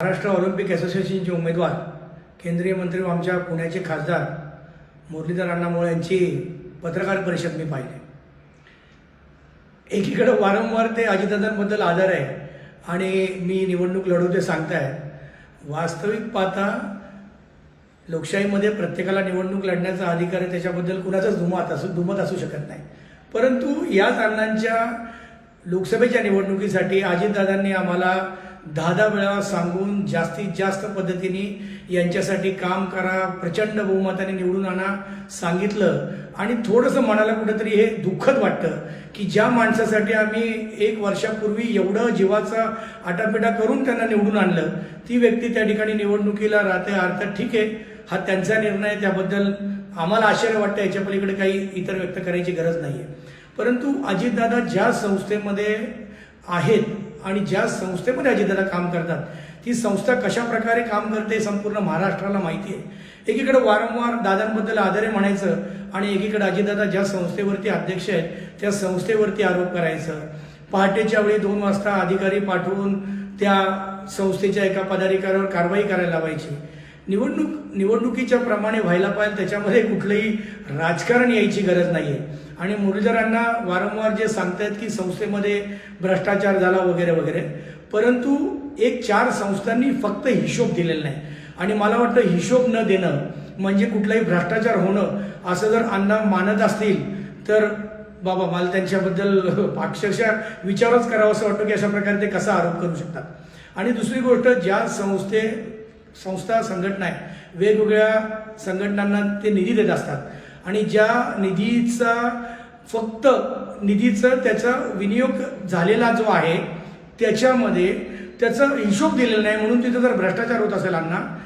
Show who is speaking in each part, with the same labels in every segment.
Speaker 1: Maharashtra Olympic असोसिएशनचे उमेदवार केंद्रीय मंत्री आमच्या पुण्याचे खासदार मुरलीधर अण्णामुळे यांची पत्रकार परिषद मी पाहिली. एकीकडे वारंवार ते अजितदादांबद्दल आदर आहे आणि मी निवडणूक लढवते सांगताय वास्तविक पाहता लोकशाहीमध्ये प्रत्येकाला निवडणूक लढण्याचा अधिकार आहे त्याच्याबद्दल कुणाचाच दुमत असू दुमत असू शकत नाही. परंतु याच अण्णांच्या लोकसभेच्या निवडणुकीसाठी अजितदादांनी आम्हाला दहा दहा वेळा सांगून जास्तीत जास्त पद्धतीने यांच्यासाठी काम करा प्रचंड बहुमताने निवडून आणा सांगितलं. आणि थोडंसं मनाला कुठंतरी हे दुःखद वाटतं की ज्या माणसासाठी आम्ही एक वर्षापूर्वी एवढं जीवाचा आटापिटा करून त्यांना निवडून आणलं ती व्यक्ती त्या ठिकाणी निवडणुकीला राहते अर्थात ठीक आहे. हा त्यांचा निर्णय त्याबद्दल आम्हाला आश्चर्य वाटतं याच्या पलीकडे काही इतर व्यक्त करायची गरज नाही आहे परंतु अजितदादा ज्या संस्थेमध्ये आहेत आणि ज्या संस्थेमध्ये अजितदादा काम करतात ती संस्था कशा प्रकारे काम करते संपूर्ण महाराष्ट्राला माहिती आहे. एकीकडे वारंवार दादांबद्दल आदरे म्हणायचं आणि एकीकडे अजितदादा ज्या संस्थेवरती अध्यक्ष आहेत त्या संस्थेवरती आरोप करायचं. पहाटेच्या वेळी दोन वाजता अधिकारी पाठवून त्या संस्थेच्या एका पदाधिकाऱ्यावर कारवाई करायला लावायची. निवडणूक निवडणुकीच्या प्रमाणे व्हायला पाहिजे त्याच्यामध्ये कुठलंही राजकारण यायची गरज नाही आहे आणि मुरलीधरांना वारंवार जे सांगतायत की संस्थेमध्ये भ्रष्टाचार झाला वगैरे वगैरे परंतु एक चार संस्थांनी फक्त हिशोब दिलेला नाही. आणि मला वाटतं हिशोब न देणं म्हणजे कुठलाही भ्रष्टाचार होणं असं जर अण्णा मानत असतील तर बाबा मला त्यांच्याबद्दल अक्षरशः विचारच करावा असं वाटतो की अशा प्रकारे ते कसा आरोप करू शकतात. आणि दुसरी गोष्ट ज्या संस्थे संस्था संघटना आहे. वेगवेगळ्या संघटनांना ते निधी देत असतात. आणि ज्या निधीचा फक्त निधीचं त्याचा विनियोग झालेला जो आहे त्याच्यामध्ये त्याचा हिशोब दिलेला नाही म्हणून तिथं जर भ्रष्टाचार होत असेल अण्णा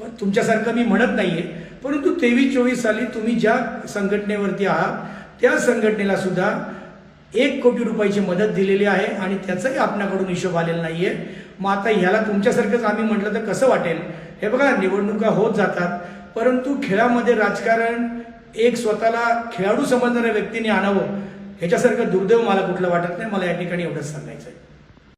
Speaker 1: पण तुमच्यासारखं मी म्हणत नाहीये. परंतु तेवीस चोवीस साली तुम्ही ज्या संघटनेवरती आहात त्या संघटनेला सुद्धा एक कोटी रुपयाची मदत दिलेली आहे आणि त्याचाही आपणाकडून हिशोब आलेला नाहीये. मग आता ह्याला तुमच्यासारखंच आम्ही म्हटलं तर कसं वाटेल? हे बघा निवडणुका होत जातात परंतु खेळामध्ये राजकारण एक स्वतःला खेळाडू समजणाऱ्या व्यक्तीने आणावं ह्याच्यासारखं दुर्दैव मला कुठलं वाटत नाही. मला या ठिकाणी एवढंच सांगायचं आहे